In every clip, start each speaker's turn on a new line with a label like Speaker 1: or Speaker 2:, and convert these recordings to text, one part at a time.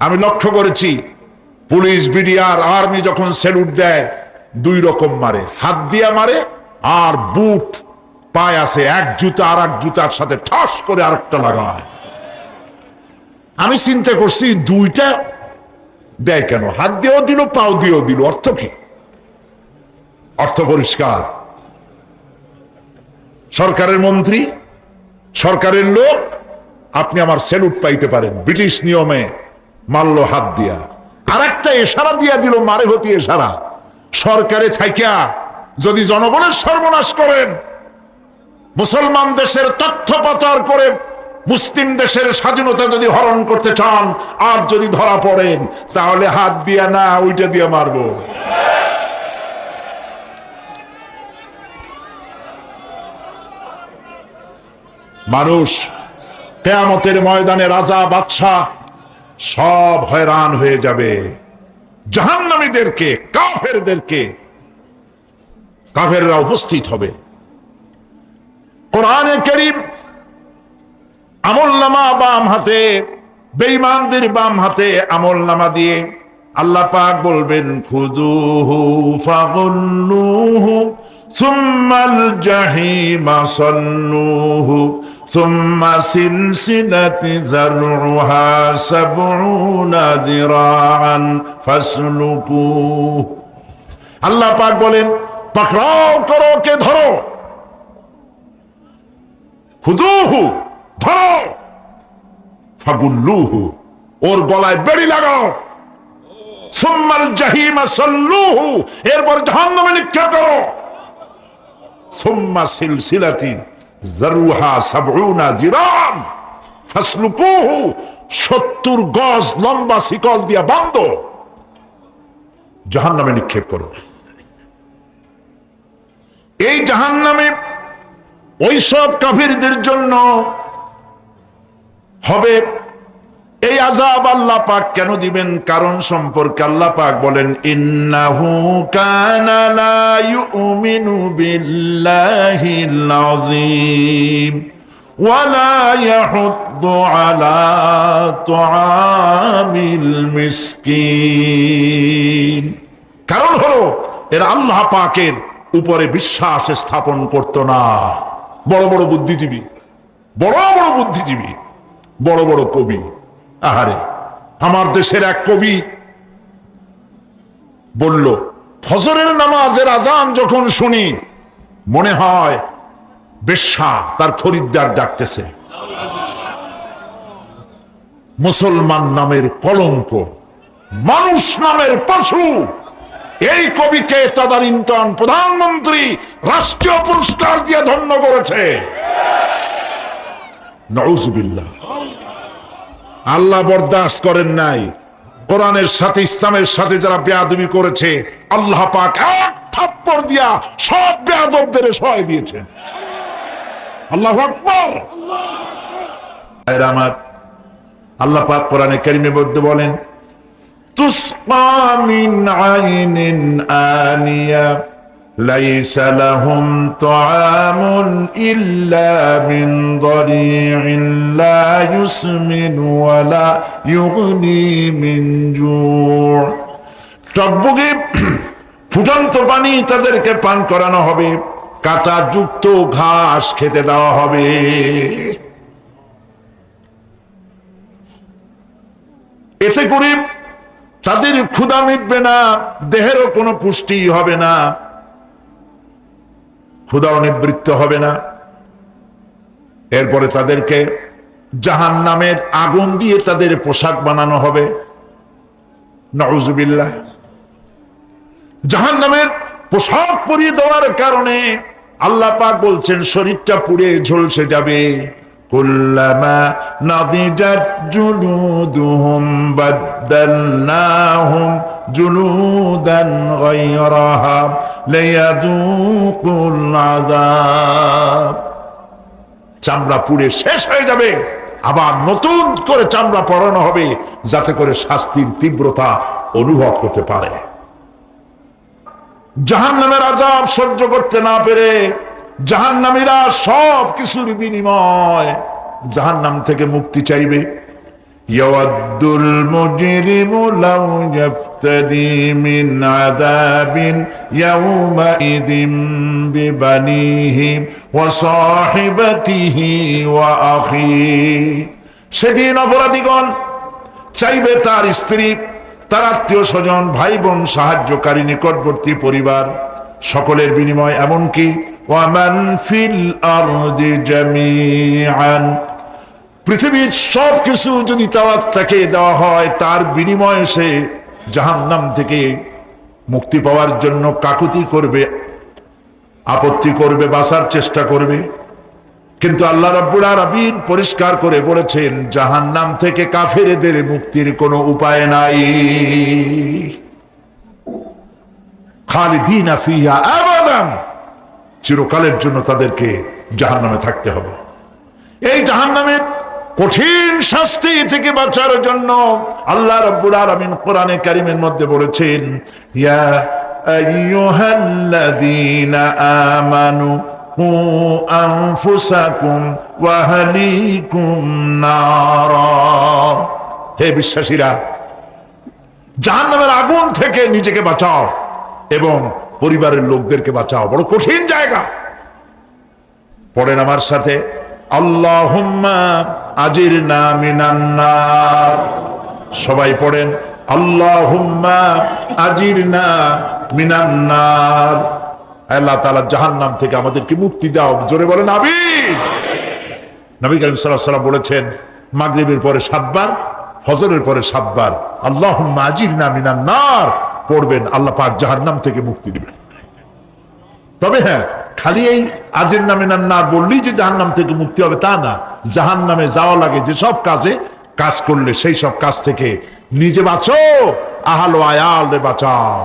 Speaker 1: আমি লক্ষ্য করেছি, পুলিশ, বিডিআর, আর্মি যখন স্যালুট দেয়, দুই রকম মারে। হাত দিয়া মারে আর বুট পায় আছে এক জুতা আর এক জুতার সাথে ঠাস করে আরেকটা লাগায়। আমি চিন্তা করছি, দুইটা দেয় কেন? হাত দিয়েও দিল, পাও দিয়েও দিল। অর্থ কি? অর্থ পরিষ্কার। সরকারের মন্ত্রী, সরকারের লোক, আপনি আমার স্যালুট পাইতে পারেন। ব্রিটিশ নিয়মে মারল হাত দিয়া। আর একটা এশারা দিয়া দিল মারে হতি এশারা সরকারে থাইকা, যদি জনগণের সর্বনাশ করেন, মুসলমান দেশের তথ্য পাচার করে মুসলিম দেশের স্বাধীনতা যদি হরণ করতে চান, আর যদি ধরা পড়েন, তাহলে হাত দিয়া না ওইটা দিয়ে মারবো। মানুষ, কেয়ামতের ময়দানে রাজা, বাদশাহ সব হয়রান হয়ে যাবে। জাহান্নামীদেরকে, কাফেরদেরকে কাফেররা উপস্থিত হবে। কোরআনে করিম আমল নামা বাম হাতে, বেঈমানদের বাম হাতে আমল নামা দিয়ে আল্লাহ পাক বলবেন খুদুহু ফাগুল্লুহু সুম্মাল জাহিমা সাল্লুহু সুম্মা সিলসিলাতি যারউহা সাবউনা যিরাআন ফাসলুকুহু আল্লাহ পাক বলেন, পাকড়াও করো কে ধরো। খুদুহু, ধরো। ফাগুল্লুহু, ওর গলায় বেড়ি লাগাও। সুম্মাল জাহিমা সল্লুহু, এরপর জাহান্নামে নিক্ষেপ করো। সুম্মা সিলসিলাতিন যারুহা সাবউনা জিরান 70 গজ লম্বা শিকল দিয়া বান্ধ। জাহান্নামে নিক্ষেপ করো। এই জাহান্নামে ওই সব কাফিরদের জন্য হবে এই আজাব আল্লাহ পাক কেন দিবেন? কারণ সম্পর্কে আল্লাহ পাক বলেন, ইন্নাহু কানা লা ইউমিনু বিল্লাহিল আযীম ওয়ালা ইয়াহুদ্দু আলা তুআমিল মিসকিন। কারণ হলো, এরা আল্লাহ পাকের উপরে বিশ্বাস স্থাপন করত না। বড় বড় বুদ্ধিজীবী, বড় বড় বুদ্ধিজীবী, বড় বড় কবি। আহারে, আমার দেশের এক কবি বলল, ফজরের নামাজের আজান যখন শুনি, মনে হয় বেশ্যা তার খরিদ্দার ডাকতেছে। মুসলমান নামের কলঙ্ক, মানুষ নামের পশু। এই কবিকে তদানীন্তন প্রধানমন্ত্রী রাষ্ট্রীয় পুরস্কার দিয়ে ধন্য করেছে। নজুবিল্লাহ আল্লাহ বরদাস্ত করেন নাই। কোরআনের সাথে, ইসলামের সাথে যারা বেয়াদবি করেছে, আল্লাহ পাক এক থাপ্পড় দিয়া সব বেয়াদবদের সহায় দিয়েছেন আল্লাহ আকবর। আমার, আল্লাহ পাক কোরআনে কারিমের মধ্যে বলেন তুসকা মিন আইনিন আনিয়া ليس لهم طعام إلا من ضريع لا يسمن ولا يغني من جوع টকবগে ফুটন্ত পানি তাদেরকে পান করানো হবে কাটা যুক্ত ঘাস খেতে দেওয়া হবে এতে করে তাদের ক্ষুধা মিটবে না দেহেরও কোনো পুষ্টি হবে না ক্ষুধাও নিবৃত্ত হবে না। এরপরে তাদেরকে জাহান নামের আগুন দিয়ে তাদের পোশাক বানানো হবে। নজুবিল্লাহ জাহান নামের পোশাক পরিয়ে দেওয়ার কারণে আল্লাহ পাক বলছেন, শরীরটা পুড়ে ঝলসে যাবে। কুল্লামা নাদিজাত জুলুদুহুম, বাদদালনাহুম জুলুদান গায়রাহা লিয়াযুকুল আযাব। চামড়া পুড়ে শেষ হয়ে যাবে। আবার নতুন করে চামড়া পরানো হবে যাতে করে শাস্তির তীব্রতা অনুভব করতে পারে। জাহান নামের আজাব সহ্য করতে না পেরে জাহান্নামীরা সব কিছুর বিনিময় জাহান্নাম থেকে মুক্তি চাইবে। সেদিন অপরাধীগণ চাইবে তার স্ত্রী, তার আত্মীয় স্বজন ভাই বোন সাহায্যকারী, নিকটবর্তী পরিবার। সকলের বিনিময় এমনকি ওয়ামান ফিল আরদি জামিআন পৃথিবীর সব কিছু যদি তাওয়াত তাকে দেওয়া হয়, তার বিনিময়ে সে জাহান্নাম থেকে মুক্তি পাওয়ার জন্য কাকুতি করবে, আপত্তি করবে, বাঁচার চেষ্টা করবে। কিন্তু আল্লাহ রাব্বুল আলামিন পরিষ্কার করে বলেছেন, জাহান্নাম থেকে কাফেরদের মুক্তির কোনো উপায় নাই। খালিদিনা ফিহা আবাদান। চিরকালের জন্য তাদেরকে জাহান্নামে থাকতে হবে। এই জাহান্নামের কঠিন শাস্তি থেকে বাঁচার জন্য আল্লাহ রাব্বুল আলামিন কোরআনে কারিমের মধ্যে বলেছেন, ইয়া আইয়ুহাল্লাযীনা আমানু কু আনফুসাকুম ওয়া আহলিকুম নারা। হে বিশ্বাসীরা, জাহান্নামের আগুন থেকে নিজেকে বাঁচাও এবং পরিবারের লোকদেরকে বাঁচাও। বড় কঠিন জায়গা। পড়েন আমার সাথে, আল্লাহুম্মা আজির না মিনান্নার সবাই পড়েন, আল্লাহুম্মা আজির না মিনান্নার আল্লাহ তাআলা জাহান্নাম থেকে আমাদেরকে মুক্তি দাও। জোরে বলেন, আমিন। নবী করিম সাল্লাম বলেছেন, মাগরিবের পরে সাতবার, ফজরের পরে সাতবার, আল্লাহুম্মা আজির না মিনান্নার পড়বেন, আল্লাহ পাক জাহান্নাম থেকে মুক্তি দিবেন। তবে হ্যাঁ খালি এই আজের নামে না না বললেই যে জাহান নাম থেকে মুক্তি হবে তা না। জাহান নামে যাওয়া লাগে যে সব কাজে, কাজ করলে সেই সব কাজ থেকে নিজে বাঁচো, আহালো আয়াল রে বাঁচাও।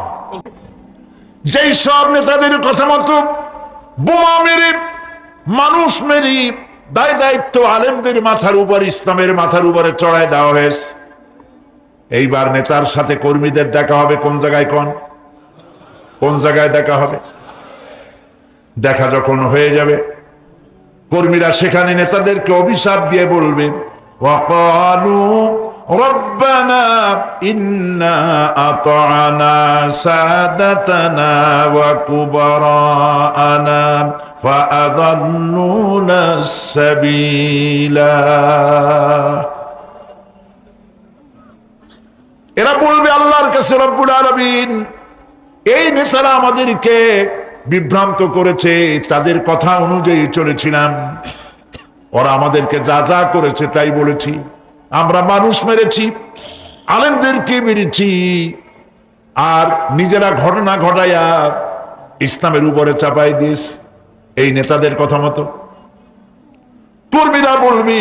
Speaker 1: যেই সব নেতাদের কথা মতো বোমা মেরে, মানুষ মেরে, দায় দায়িত্ব আলেমদের মাথার উপর, ইসলামের মাথার উপরে চড়ায় দেওয়া হয়েছে। এইবার নেতার সাথে কর্মীদের দেখা হবে কোন জায়গায় কোন কোন জায়গায় দেখা হবে দেখা যখন হয়ে যাবে কর্মীরা সেখানে নেতাদেরকে অভিশাপ দিয়ে বলবে وقالوا ربنا إنا أطعنا سادتنا وكبراءنا فأضلونا السبيلا এরা বলবে আল্লাহর কাছে রব্বুল আলামিন। এই নেতারা আমাদেরকে বিভ্রান্ত করেছে, তাদের কথা অনুযায়ী চলেছিলাম। ওরা আমাদেরকে যা যা করেছে তাই বলেছি। আমরা মানুষ মেরেছি, আলেমদেরকে মেরেছি, আর নিজেরা ঘটনা ঘটাইয়া ইসলামের উপরে চাপাই দিস এই নেতাদের কথা মতো। কর্মীরা বলবি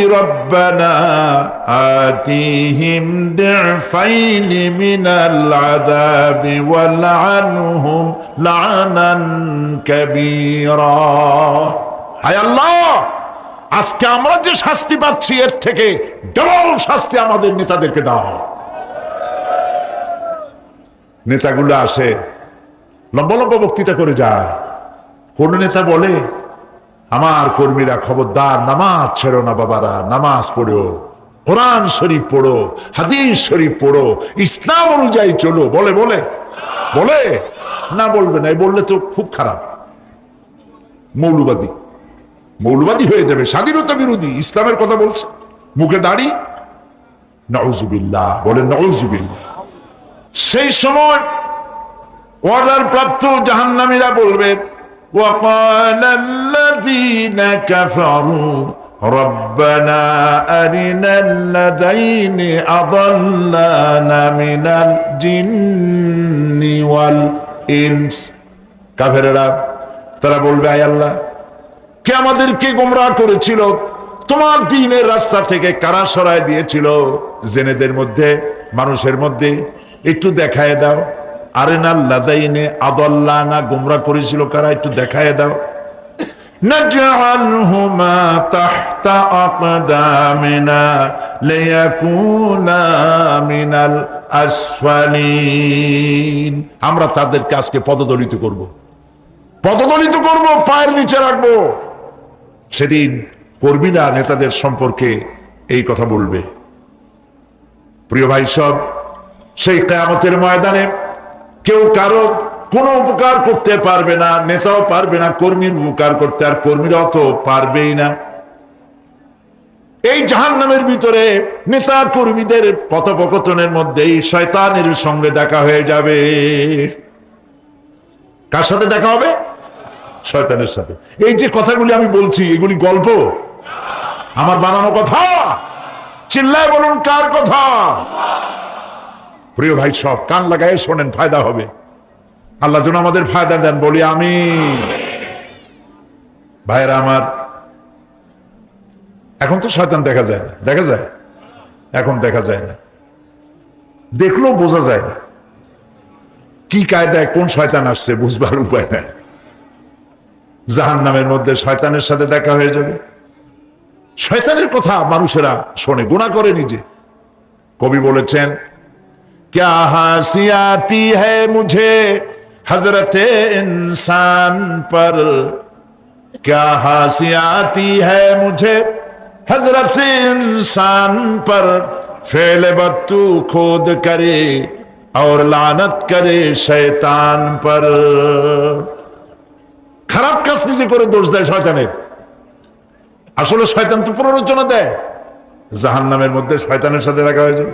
Speaker 1: আজকে আমরা যে শাস্তি পাচ্ছি, এর থেকে ডবল শাস্তি আমাদের নেতাদেরকে দাও নেতাগুলো আসে, লম্বা লম্বা বক্তৃতা করে যায়। কোন নেতা বলে আমার কর্মীরা খবরদার, নামাজ ছেড়ো না বাবারা, নামাজ পড়ো। কোরআন শরীফ পড়ো, হাদিস শরীফ পড়ো, ইসলাম অনুযায়ী চলো। বলে বলে? বলে? না বলবে না বললে তো খুব খারাপ। মৌলবাদী। মৌলবাদী হয়ে যাবে, স্বাধীনতা বিরোধী, ইসলামের কথা বলছে। মুখে দাড়ি? নজুবিল্লাহ বলেন নজুবিল্লাহ সেই সময় অর্ডার প্রাপ্ত জাহান্নামীরা বলবে وقال الذين كفروا ربنا أرنا الذين أضلانا من الجن والإنس কাফেরেরা তারা বলবে আয় আল্লাহ কে আমাদেরকে গোমরা করেছিল তোমার দিনের রাস্তা থেকে কারা সরায় দিয়েছিল জেনেদের মধ্যে মানুষের মধ্যে একটু দেখায় দাও আরে না লাদাইনে আদল্লা না গোমরা করেছিল কারা একটু দেখায় দাও نجعلهما تحت أقدامنا ليكونا من الأسفلين আমরা তাদেরকে আজকে পদদলিত করব পদদলিত করব পায়ের নিচে রাখবো সেদিন কর্মীরা নেতাদের সম্পর্কে এই কথা বলবে প্রিয় ভাই সব সেই কেয়ামতের ময়দানে কেউ কারও কোনো উপকার করতে পারবে না, নেতাও পারবে না, কর্মীর উপকার করতে, আর কর্মীরাও তো পারবেই না। এই জাহান নামের ভিতরে নেতা কর্মীদের কথোপকথনের মধ্যেই শয়তানের সঙ্গে দেখা হয়ে যাবে। কার সাথে দেখা হবে? শয়তানের সাথে। এই যে কথাগুলি আমি বলছি, এগুলি গল্প। আমার বানানো কথা। চিল্লায় বলুন, কার কথা? প্রিয় ভাই, সব কান লাগায় শোনেন, ফায়দা হবে। আল্লাহ যেন আমাদের ফায়দা দেন, বলি আমি ভাইরা আমার, এখন তো শয়তান দেখা যায় না। দেখা যায়? এখন দেখা যায় না। দেখলেও বোঝা যায় না। কি কায়দায় কোন শয়তান আসছে, বুঝবার উপায় নাই। জাহান নামের মধ্যে শয়তানের সাথে দেখা হয়ে যাবে। শয়তানের কথা মানুষেরা শোনে গুণা করে নিজে। কবি বলেছেন क्या हंसी आती है मुझे हजरत इंसान पर क्या हंसी आती है मुझे हजरत इंसान पर फेल बत्तू खोद करे और लानत करे शैतान पर খারাপ কাজ নিজে করে দোষ দেয় শয়তানের আসলে শয়তান তো প্ররোচনা দেয় জাহান নামের মধ্যে শয়তানের সাথে দেখা হয়ে যাবে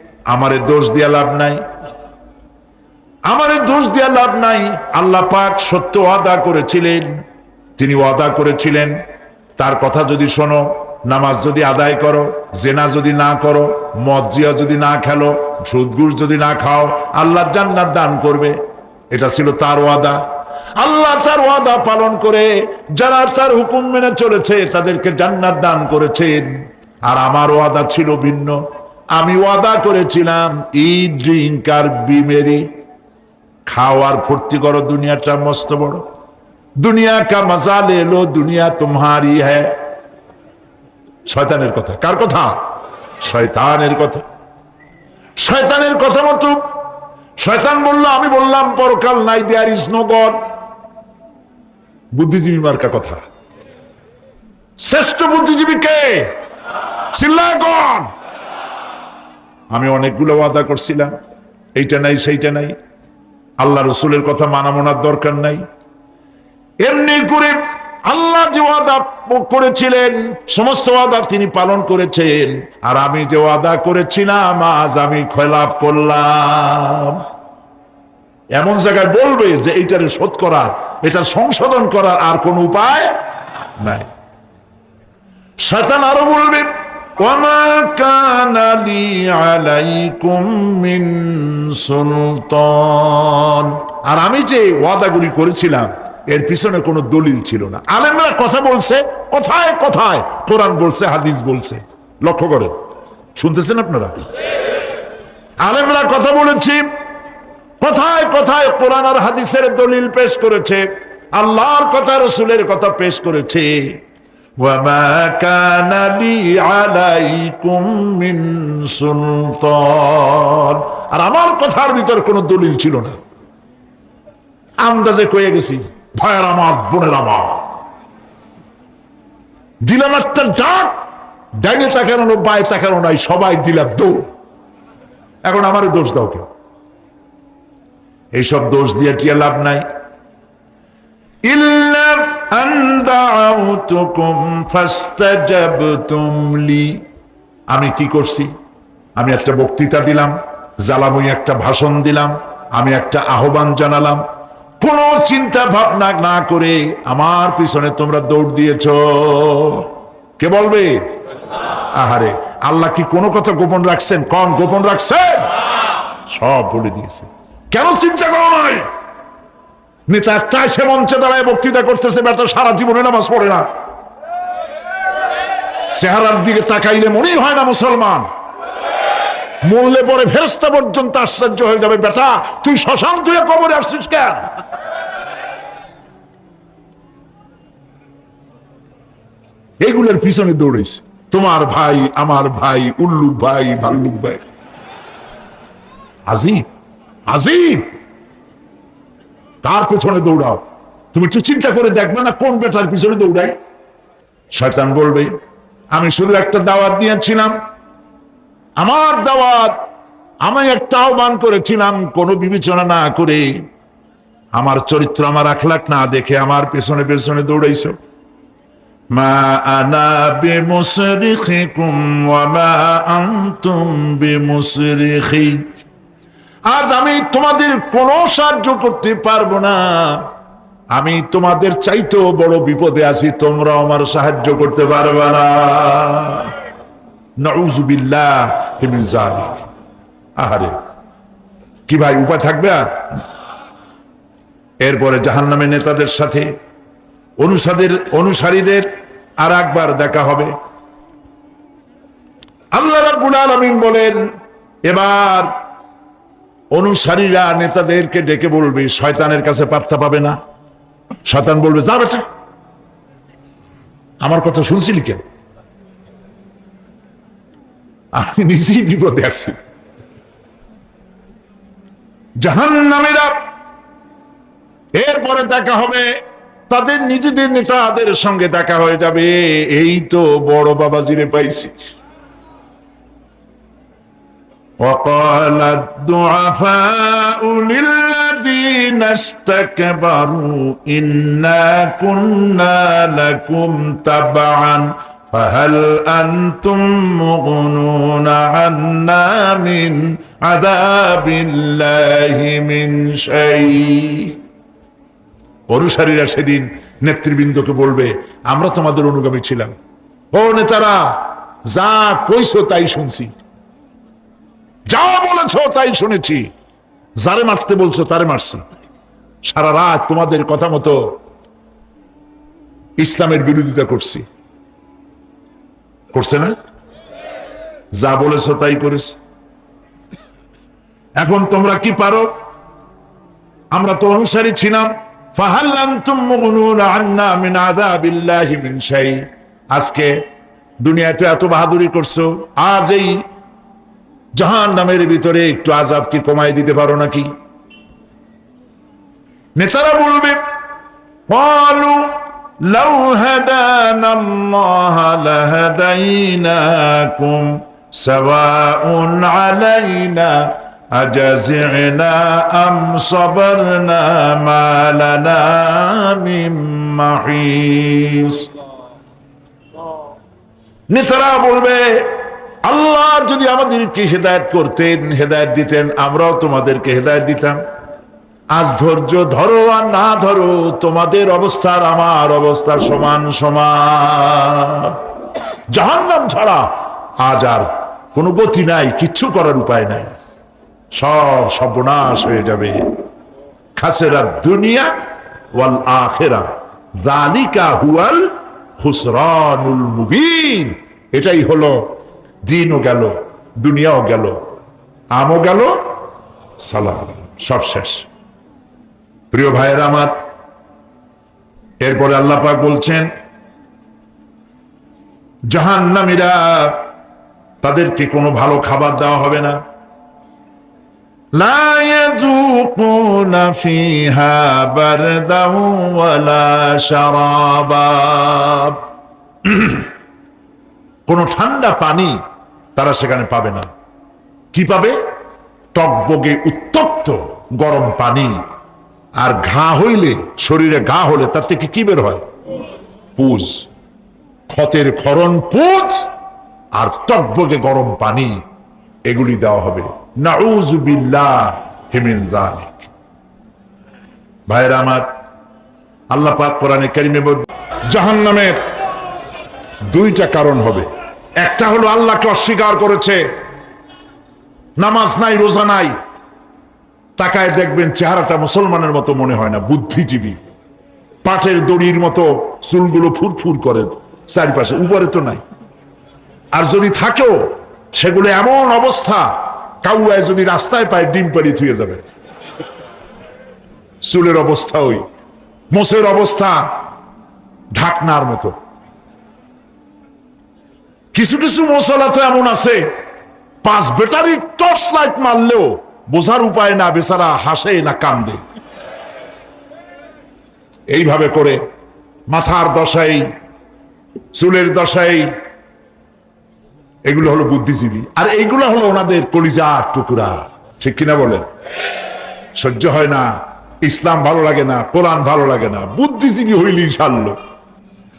Speaker 1: আমারে দোষ দিয়া লাভ নাই। আমারে দোষ দিয়া লাভ নাই। আল্লাহ পাক সত্য ওয়াদা করেছিলেন। তিনি ওয়াদা করেছিলেন। তার কথা যদি শোনো, নামাজ যদি আদায় করো, জেনা যদি না করো মজ্জিয়া যদি না খেলো সুদগুর যদি না খাও, আল্লাহ জান্নাত দান করবে। এটা ছিল তার ওয়াদা। আল্লাহ তার ওয়াদা পালন করে যারা তার হুকুম মেনে চলেছে, তাদেরকে জান্নাত দান করেছেন। আর আমার ওয়াদা ছিল ভিন্ন। আমি ওয়াদা করেছিলাম ই ড্রিঙ্ক আর বিমেরি খাওয়ার ফুর্তি করো, দুনিয়াটা মস্ত বড়। দুনিয়া কা মজা লে লো দুনিয়া তোমারি হ্যাঁ শয়তানের কথা। কার কথা? শয়তানের কথা। শয়তানের কথা মতো শয়তান বলল, আমি বললাম, পরকাল নাই দেয়ার ইজ নো গড বুদ্ধিজীবী মার্কা কথা। শ্রেষ্ঠ বুদ্ধিজীবী কে? চিল্লায় আমি অনেকগুলো ওয়াদা করছিলাম। এইটা নাই, সেইটা নাই। আল্লাহ রসুলের কথা মানা মোনার দরকার নাই। এমনি করে আল্লাহ যে ওয়াদা করেছিলেন, সমস্ত ওয়াদা তিনি পালন করেছেন। আর আমি যে ওয়াদা করেছিলাম, আজ আমি খেলাপ করলাম। এমন জায়গায় বলবে যে এইটারে শোধ করার এটা সংশোধন করার আর কোন উপায় নাই। শয়তান আরও বলবে وما كان لي عليكم من সুলতান আর আমি যে ওয়াদাগুলি করেছিলাম এর পিছনে কোনো দলিল ছিল না আলেমরা কথা বলছে কথায় কথায় কোরআন বলছে হাদিস বলছে লক্ষ্য করেন শুনতেছেন আপনারা আলেমরা কথা বলেছি কথায় কথায় কোরআন আর হাদিসের দলিল পেশ করেছে আল্লাহর কথা রসুলের কথা পেশ করেছে وما كان لي عليكم من সুলতান আর আমার কথার ভিতর কোনো দলিল ছিল না আন্দাজে কয়ে গেছি ভাইয়ের আমার বোনের আমার দিলাম একটা ডাক ডাইনে তাকানো না বায়ে তাকানো নাই সবাই দিলাম দৌড় এখন আমারে দোষ দাও কেউ এইসব দোষ দিয়ে কি আর লাভ নাই إلا আমি কি করছি? আমি একটা বক্তৃতা দিলাম জালামুই একটা ভাষণ দিলাম, আমি একটা আহ্বান জানালাম। কোন চিন্তা ভাবনা না করে আমার পিছনে তোমরা দৌড় দিয়েছ। কে বলবে? আহারে, আল্লাহ কি কোনো কথা গোপন রাখছেন? কম গোপন রাখছেন? সব বলে দিয়েছে। কেন চিন্তা করো নয় নেতা একটা সে মঞ্চে দাঁড়ায় বক্তৃতা করতেছে, বেটা সারা জীবনে নামাজ পড়ে না। চেহারার দিকে তাকাইলে মনেই হয় না মুসলমান। মরলে পরে ফেরস্তা পর্যন্ত আশ্চর্য হয়ে যাবে, বেটা, তুই শ্মশান তুই কবরে আসছিস কেন? এগুলোর পিছনে দৌড়েছে। তোমার ভাই, আমার ভাই, উল্লুক ভাই, ভাল্লুক ভাই। আজিব আজিব। কার পেছনে দৌড়াও। তুমি একটু চিন্তা করে দেখবে না কোন বেটার পিছনে দৌড়াই শয়তান বলবে, আমি শুধু একটা দাওয়াত দিয়েছিলাম। আমার দাওয়াত, আমি একটা আহ্বান করেছিলাম, কোনো বিবেচনা না করে। আমার চরিত্র, আমার আখলাক না দেখে আমার পেছনে পেছনে দৌড়াইছো। মা আনা বিমুসরিখি আজ আমি তোমাদের কোনো সাহায্য করতে পারব না। আমি তোমাদের চাইতেও বড় বিপদে আছি তোমরা আমার সাহায্য করতে পারবে না। আহারে, কি ভাই, উপায় থাকবে আর? এরপরে জাহান্নামের নেতাদের সাথে, অনুসাদের, অনুসারীদের আর একবার দেখা হবে। আল্লাহ বলেন, এবার অনুসারীরা নেতাদেরকে ডেকে বলবে, শয়তানের কাছে পাত্তা পাবে না। শয়তান বলবে, যা বেটা, আমার কথা শুনছিলি কেন? আমি নিজেই বিপদে আছি। জাহান্নামীরা এরপরে দেখা হবে, তাদের নিজেদের নেতাদের সঙ্গে দেখা হয়ে যাবে। এই তো বড় বাবাজিরে পাইছি। وقال الضعفاء للذين استكبروا إنا كنا لكم تبعا فهل أنتم مغنون عنا من عذاب الله من شيء অনুসারীরা সেদিন নেতৃবৃন্দকে বলবে আমরা তোমাদের অনুগামী ছিলাম ও নেতারা যা কইছো তাই শুনছি যা বলেছ তাই শুনেছি। যারে মারতে বলছো তারে মারছি। সারা রাত তোমাদের কথা মতো ইসলামের বিরোধিতা করছি। করছে না? যা বলেছ তাই করেছি। এখন তোমরা কি পারো? আমরা তো অনুসারী ছিলাম। আজকে দুনিয়াতে এত বাহাদুরি করছ। আজ এই জাহান নামের ভিতরে একটু আজাব কি কমাই দিতে পারো নাকি নেতারা বলবে قالوا لو هدانا الله لهديناكم سواء علينا أجزعنا أم صبرنا ما لنا من محيص নেতারা বলবে আল্লাহ যদি আমাদেরকে হেদায়ত করতেন, হেদায়ত দিতেন, আমরাও তোমাদেরকে হেদায়ত দিতাম। আজ ধৈর্য ধরো আর না ধরো, তোমাদের অবস্থার আমার অবস্থা সমান সমান। জাহান্নাম ছাড়া আজ আর কোনো গতি নাই, কিচ্ছু করার উপায় নাই। সব সর্বনাশ হয়ে যাবে। খাসেরা দুনিয়া ওয়াল আখেরা। জালিকা হুয়াল খুসরানুল মুবিন। এটাই হলো দিনও গেল, দুনিয়াও গেল, আমও গেল সালাহ সব শেষ। প্রিয় ভাইয়ের আমার, এরপরে আল্লাপাক বলছেন, জাহান্নামীরা, তাদেরকে কোনো ভালো খাবার দেওয়া হবে না। কোনো ঠান্ডা পানি তারা সেখানে পাবে না। কি পাবে? টকবগে উত্তপ্ত গরম পানি। আর ঘা হইলে, শরীরে ঘা হলে তার থেকে কি বের হয়? পুজ। ক্ষতের ক্ষরণ পুজ, আর টকবগে গরম পানি। এগুলি দেওয়া হবে। নাউজুবিল্লাহ হিমিন ভাইরা আমার, আল্লাহ পাক কোরআনে কারিমে জাহান্নামের দুইটা কারণ হবে। একটা হলো আল্লাহকে অস্বীকার করেছে। নামাজ নাই, রোজা নাই। তাকায় দেখবেন চেহারাটা মুসলমানের মতো মনে হয় না, বুদ্ধিজীবী। পাটের দড়ির মতো চুলগুলো ফুরফুর করে চারিপাশে, উপরে তো নাই। আর যদি থাকেও, সেগুলো এমন অবস্থা, কাউয়ায় যদি রাস্তায় পায়, ডিম পাড়ি থুয়ে যাবে। চুলের অবস্থা ওই, মোষের অবস্থা, ঢাকনার মতো। কিছু কিছু মশলা তো এমন আছে, পাঁচ ব্যাটারি টর্চ লাইট মারলেও বোঝার উপায় না, বেচারা হাসে না, কান্দে। এইভাবে করে মাথার দশাই, চুলের দশাই, এগুলো হলো বুদ্ধিজীবী। আর এইগুলো হলো ওনাদের কলিজার টুকুরা। ঠিক কিনা বলেন? সহ্য হয় না, ইসলাম ভালো লাগে না, কোরআন ভালো লাগে না, বুদ্ধিজীবী হইলি ছাড়ল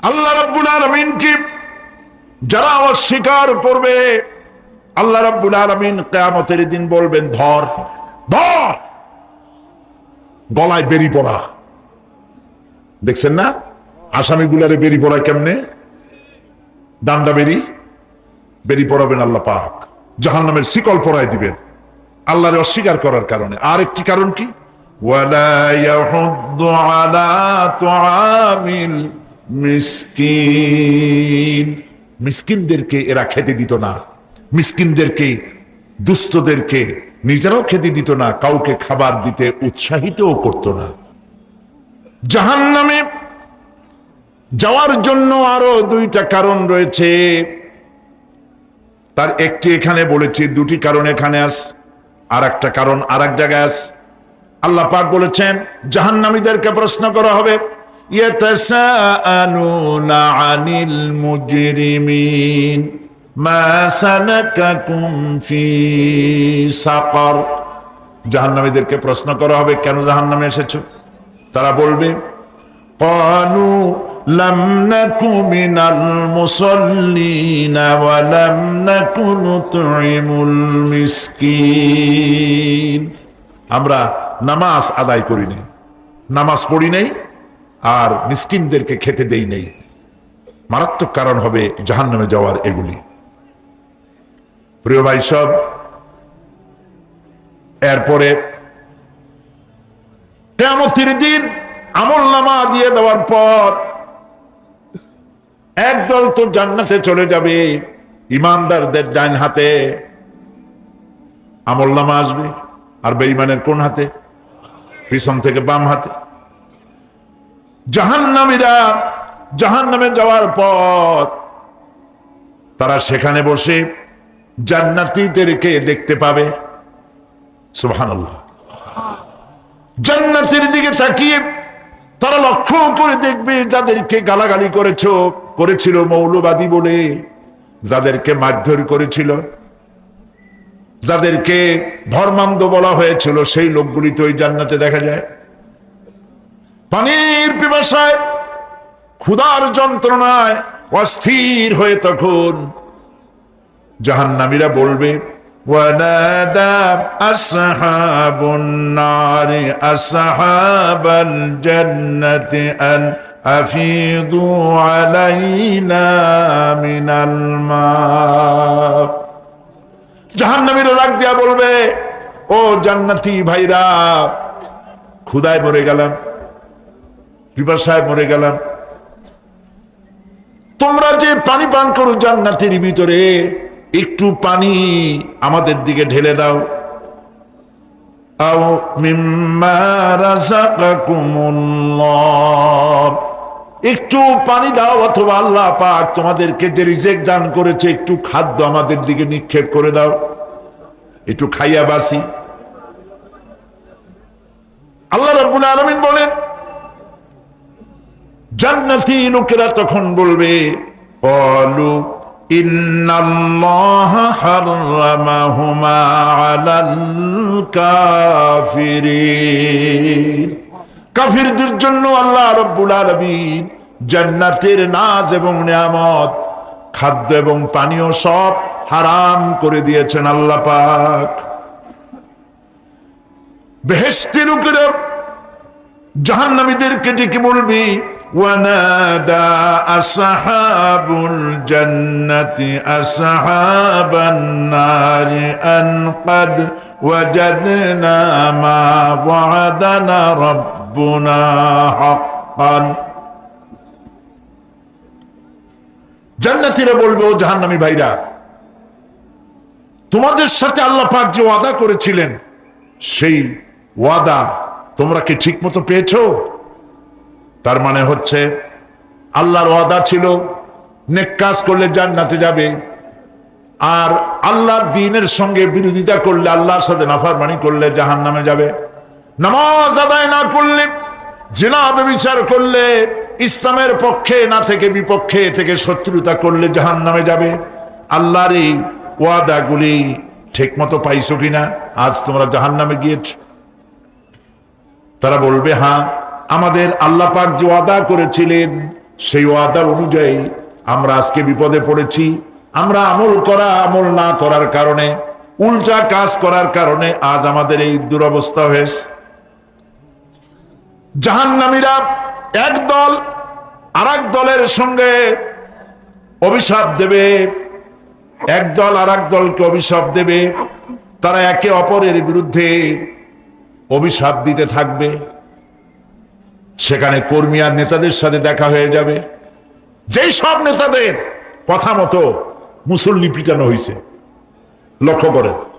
Speaker 1: আল্লাহ রাব্বুল আলামিনকে যারা আমার শিকার করবে, আল্লাহ রাব্বুল আলমিন কেয়ামতের দিন বলবেন, ধর ধর! গলায় বেরি পড়া। দেখছেন না? আসামি গুলারে বেরি পড়া কেমনে? ডান্ডা বেরি বেরি পড়াবেন আল্লাহ পাক। জাহান নামের শিকল পড়ায় দিবেন। আল্লাহরে অস্বীকার করার কারণে। আর একটি কারণ কি? মিসকিন। মিসকিনদেরকে এরা খেতে দিত না। মিসকিনদেরকে, দুস্থদেরকে নিজেরাও খেতে দিত না, কাউকে খাবার দিতে উৎসাহিতও করত না। জাহান নামে যাওয়ার জন্য আরও দুইটা কারণ রয়েছে। তার একটি এখানে বলেছি, দুটি কারণ এখানে আস আর একটা কারণ আর এক জায়গায় আস। আল্লাহ পাক বলেছেন, জাহান্নামীদেরকে প্রশ্ন করা হবে ইয়াতাসাআলুনা আনিল মুজরিমিন মা সালাকাকুম ফি সাকার জাহান্নামীদেরকে প্রশ্ন করা হবে কেন জাহান্নামে এসেছো তারা বলবে قالوا لم نك من المصلين ولم نك نطعم المسكين আমরা নামাজ আদায় করি নাই নামাজ পড়ি নাই আর মিসকিনদেরকে খেতে দেই নেই। মারাত্মক কারণ হবে জাহান্নামে যাওয়ার এগুলি। প্রিয় ভাই সব, এরপরে কেমতির দিন আমল নামা দিয়ে দেওয়ার পর একদল তো জান্নাতে চলে যাবে, ইমানদারদের ডাইন হাতে আমল নামা আসবে, আর বেঈমানের কোন হাতে? পিছন থেকে বাম হাতে। জাহান্নামীরা জাহান্নামে যাওয়ার পর তারা সেখানে বসে জান্নাতীদেরকে দেখতে পাবে। সুবহানাল্লাহ। জান্নাতের দিকে তাকিয়ে তারা লক্ষ্য করে দেখবে যাদেরকে গালাগালি করেছ, করেছিল মৌলবাদী বলে, যাদেরকে মারধর করেছিল, যাদেরকে ধর্মান্ধ বলা হয়েছিল, সেই লোকগুলি তো ওই জান্নাতে দেখা যায়। পানির পিপাসায় ক্ষুধার যন্ত্রণায় অস্থির হয়ে তখন জাহান্নামীরা বলবে ونادى أصحاب النار أصحاب الجنة أن أفيضوا علينا من الماء জাহান্নামীরা রাগ দিয়া বলবে ও জান্নাতি ভাইরা ক্ষুদায় মরে গেলাম পিপাসায় মরে গেলাম। তোমরা যে পানি পান করো জান্নাতের ভিতরে, একটু পানি আমাদের দিকে ঢেলে দাও। একটু পানি দাও অথবা আল্লাহ পাক তোমাদেরকে যে রিজেক দান করেছে, একটু খাদ্য আমাদের দিকে নিক্ষেপ করে দাও। একটু খাইয়া বাসি আল্লাহ রাব্বুল আলামিন বলেন জান্নাতি লোকেরা তখন বলবে অলু কাফিরদের জন্য আল্লাহ রব্বুল আলমিন জান্নাতের নাজ এবং নিয়ামত, খাদ্য এবং পানীয় সব হারাম করে দিয়েছেন আল্লাহ পাক। বেহেস্তির উপরে জাহান্নামীদেরকে ডেকে বলবি ونادى أصحاب الجنة أصحاب النار أن قد وجدنا ما وعدنا ربنا حقا জান্নাতীরা বলবে ও জাহান্নামী ভাইরা তোমাদের সাথে আল্লাহ পাক যে ওয়াদা করেছিলেন সেই ওয়াদা তোমরা কি ঠিক মতো পেয়েছ তার মানে হচ্ছে, আল্লাহর ওয়াদা ছিল, নেক কাজ করলে জান্নাতে যাবে, আর আল্লাহর দিনের সঙ্গে বিরোধিতা করলে আল্লাহর সাথে নাফারমানি করলে জাহান নামে যাবে। নামাজ আদায় না করলে, জেনা বিচার করলে, ইসলামের পক্ষে না থেকে বিপক্ষে থেকে শত্রুতা করলে জাহান নামে যাবে। আল্লাহর এই ওয়াদাগুলি ঠিক মতো পাইছো কিনা? আজ তোমরা জাহান নামে গিয়েছ। তারা বলবে হ্যাঁ আমাদের আল্লাহ পাক যে ওয়াদা করেছিলেন, সেই ওয়াদার অনুযায়ী আমরা আজকে বিপদে পড়েছি। আমরা আমল করা, আমল না করার কারণে, উল্টা কাজ করার কারণে আজ আমাদের এই দুরবস্থা হয়েছে। জাহান্নামীরা এক দল আর দলের সঙ্গে অভিশাপ দেবে। এক দল আর দলকে অভিশাপ দেবে। তারা একে অপরের বিরুদ্ধে অভিশাপ দিতে থাকবে। সেখানে কর্মী আর নেতাদের সাথে দেখা হয়ে যাবে। যেই সব নেতাদের কথা মতো মুসল্লি পিটানো হয়েছে লক্ষ্য করেন।